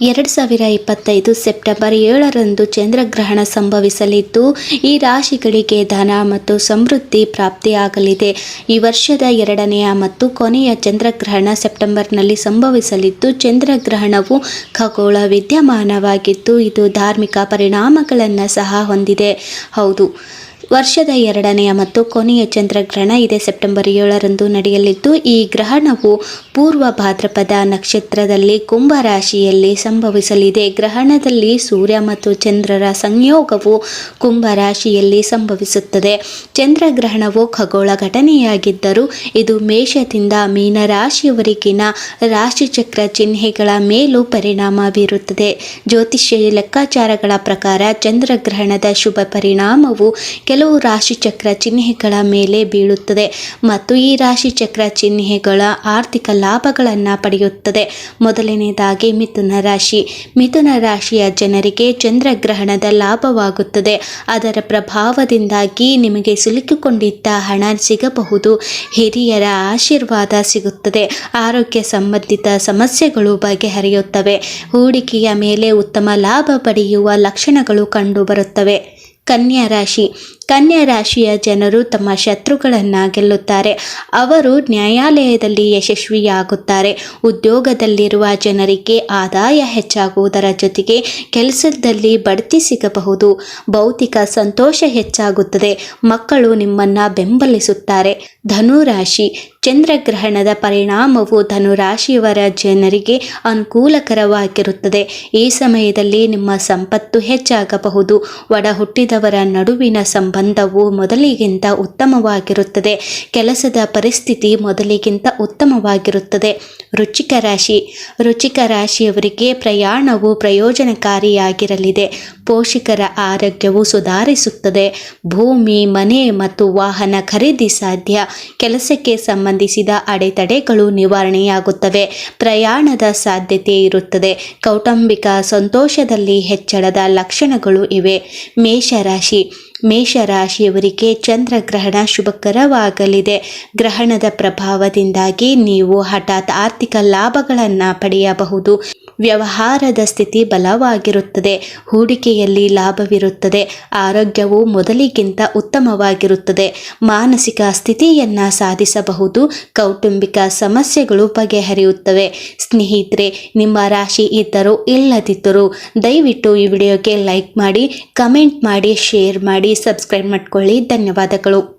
ಎರಡು ಸಾವಿರ ಇಪ್ಪತ್ತೈದು ಸೆಪ್ಟೆಂಬರ್ ಏಳರಂದು ಚಂದ್ರಗ್ರಹಣ ಸಂಭವಿಸಲಿದ್ದು, ಈ ರಾಶಿಗಳಿಗೆ ಧನ ಮತ್ತು ಸಮೃದ್ಧಿ ಪ್ರಾಪ್ತಿಯಾಗಲಿದೆ. ಈ ವರ್ಷದ ಎರಡನೆಯ ಮತ್ತು ಕೊನೆಯ ಚಂದ್ರಗ್ರಹಣ ಸೆಪ್ಟೆಂಬರ್ನಲ್ಲಿ ಸಂಭವಿಸಲಿದ್ದು, ಚಂದ್ರಗ್ರಹಣವು ಖಗೋಳ ವಿದ್ಯಮಾನವಾಗಿದ್ದು, ಇದು ಧಾರ್ಮಿಕ ಪರಿಣಾಮಗಳನ್ನು ಸಹ ಹೊಂದಿದೆ. ಹೌದು. ವರ್ಷದ ಎರಡನೆಯ ಮತ್ತು ಕೊನೆಯ ಚಂದ್ರಗ್ರಹಣ ಇದೇ ಸೆಪ್ಟೆಂಬರ್ ಏಳರಂದು ನಡೆಯಲಿದ್ದು, ಈ ಗ್ರಹಣವು ಪೂರ್ವ ಭಾದ್ರಪದ ನಕ್ಷತ್ರದಲ್ಲಿ ಕುಂಭ ರಾಶಿಯಲ್ಲಿ ಸಂಭವಿಸಲಿದೆ. ಗ್ರಹಣದಲ್ಲಿ ಸೂರ್ಯ ಮತ್ತು ಚಂದ್ರರ ಸಂಯೋಗವು ಕುಂಭ ರಾಶಿಯಲ್ಲಿ ಸಂಭವಿಸುತ್ತದೆ. ಚಂದ್ರಗ್ರಹಣವು ಖಗೋಳ ಘಟನೆಯಾಗಿದ್ದರೂ, ಇದು ಮೇಷದಿಂದ ಮೀನರಾಶಿಯವರೆಗಿನ ರಾಶಿಚಕ್ರ ಚಿಹ್ನೆಗಳ ಮೇಲೂ ಪರಿಣಾಮ ಬೀರುತ್ತದೆ. ಜ್ಯೋತಿಷ್ಯ ಲೆಕ್ಕಾಚಾರಗಳ ಪ್ರಕಾರ, ಚಂದ್ರಗ್ರಹಣದ ಶುಭ ಪರಿಣಾಮವು ಕೆಲವು ರಾಶಿಚಕ್ರ ಚಿಹ್ನೆಗಳ ಮೇಲೆ ಬೀಳುತ್ತದೆ ಮತ್ತು ಈ ರಾಶಿಚಕ್ರ ಚಿಹ್ನೆಗಳ ಆರ್ಥಿಕ ಲಾಭಗಳನ್ನು ಪಡೆಯುತ್ತದೆ. ಮೊದಲನೆಯದಾಗಿ ಮಿಥುನ ರಾಶಿ. ಮಿಥುನ ರಾಶಿಯ ಜನರಿಗೆ ಚಂದ್ರಗ್ರಹಣದ ಲಾಭವಾಗುತ್ತದೆ. ಅದರ ಪ್ರಭಾವದಿಂದಾಗಿ ನಿಮಗೆ ಸಿಲುಕಿಕೊಂಡಿದ್ದ ಹಣ ಸಿಗಬಹುದು. ಹಿರಿಯರ ಆಶೀರ್ವಾದ ಸಿಗುತ್ತದೆ. ಆರೋಗ್ಯ ಸಂಬಂಧಿತ ಸಮಸ್ಯೆಗಳು ಬಗೆಹರಿಯುತ್ತವೆ. ಹೂಡಿಕೆಯ ಮೇಲೆ ಉತ್ತಮ ಲಾಭ ಪಡೆಯುವ ಲಕ್ಷಣಗಳು ಕಂಡುಬರುತ್ತವೆ. ಕನ್ಯಾ ರಾಶಿ. ಕನ್ಯಾ ರಾಶಿಯ ಜನರು ತಮ್ಮ ಶತ್ರುಗಳನ್ನು ಗೆಲ್ಲುತ್ತಾರೆ. ಅವರು ನ್ಯಾಯಾಲಯದಲ್ಲಿ ಯಶಸ್ವಿಯಾಗುತ್ತಾರೆ. ಉದ್ಯೋಗದಲ್ಲಿರುವ ಜನರಿಗೆ ಆದಾಯ ಹೆಚ್ಚಾಗುವುದರ ಜೊತೆಗೆ ಕೆಲಸದಲ್ಲಿ ಬಡ್ತಿ ಸಿಗಬಹುದು. ಭೌತಿಕ ಸಂತೋಷ ಹೆಚ್ಚಾಗುತ್ತದೆ. ಮಕ್ಕಳು ನಿಮ್ಮನ್ನು ಬೆಂಬಲಿಸುತ್ತಾರೆ. ಧನುರಾಶಿ, ಚಂದ್ರಗ್ರಹಣದ ಪರಿಣಾಮವು ಧನುರಾಶಿಯವರ ಜನರಿಗೆ ಅನುಕೂಲಕರವಾಗಿರುತ್ತದೆ. ಈ ಸಮಯದಲ್ಲಿ ನಿಮ್ಮ ಸಂಪತ್ತು ಹೆಚ್ಚಾಗಬಹುದು. ಒಡ ಹುಟ್ಟಿದವರ ನಡುವಿನ ಸಂಬಂಧವು ಮೊದಲಿಗಿಂತ ಉತ್ತಮವಾಗಿರುತ್ತದೆ. ಕೆಲಸದ ಪರಿಸ್ಥಿತಿ ಮೊದಲಿಗಿಂತ ಉತ್ತಮವಾಗಿರುತ್ತದೆ. ರುಚಿಕ ರಾಶಿ. ರುಚಿಕ ರಾಶಿಯವರಿಗೆ ಪ್ರಯಾಣವು ಪ್ರಯೋಜನಕಾರಿಯಾಗಿರಲಿದೆ. ಪೋಷಕರ ಆರೋಗ್ಯವು ಸುಧಾರಿಸುತ್ತದೆ. ಭೂಮಿ, ಮನೆ ಮತ್ತು ವಾಹನ ಖರೀದಿ ಸಾಧ್ಯ. ಕೆಲಸಕ್ಕೆ ಸಂಬಂಧಿಸಿದ ಅಡೆತಡೆಗಳು ನಿವಾರಣೆಯಾಗುತ್ತವೆ. ಪ್ರಯಾಣದ ಸಾಧ್ಯತೆ ಇರುತ್ತದೆ. ಕೌಟುಂಬಿಕ ಸಂತೋಷದಲ್ಲಿ ಹೆಚ್ಚಳದ ಲಕ್ಷಣಗಳು ಇವೆ. ಮೇಷರಾಶಿ. ಮೇಷರಾಶಿಯವರಿಗೆ ಚಂದ್ರಗ್ರಹಣ ಶುಭಕರವಾಗಲಿದೆ. ಗ್ರಹಣದ ಪ್ರಭಾವದಿಂದಾಗಿ ನೀವು ಹಠಾತ್ ಆರ್ಥಿಕ ಲಾಭಗಳನ್ನು ಪಡೆಯಬಹುದು. ವ್ಯವಹಾರದ ಸ್ಥಿತಿ ಬಲವಾಗಿರುತ್ತದೆ, ಹೂಡಿಕೆಯಲ್ಲಿ ಲಾಭವಿರುತ್ತದೆ, ಆರೋಗ್ಯವು ಮೊದಲಿಗಿಂತ ಉತ್ತಮವಾಗಿರುತ್ತದೆ, ಮಾನಸಿಕ ಸ್ಥಿತಿಯನ್ನು ಸಾಧಿಸಬಹುದು, ಕೌಟುಂಬಿಕ ಸಮಸ್ಯೆಗಳು ಬಗೆಹರಿಯುತ್ತವೆ. ಸ್ನೇಹಿತರೆ, ನಿಮ್ಮ ರಾಶಿ ಇದ್ದರೂ ಇಲ್ಲದಿದ್ದರೂ ದಯವಿಟ್ಟು ಈ ವಿಡಿಯೋಗೆ ಲೈಕ್ ಮಾಡಿ, ಕಮೆಂಟ್ ಮಾಡಿ, ಶೇರ್ ಮಾಡಿ, ಸಬ್ಸ್ಕ್ರೈಬ್ ಮಾಡ್ಕೊಳ್ಳಿ. ಧನ್ಯವಾದಗಳು.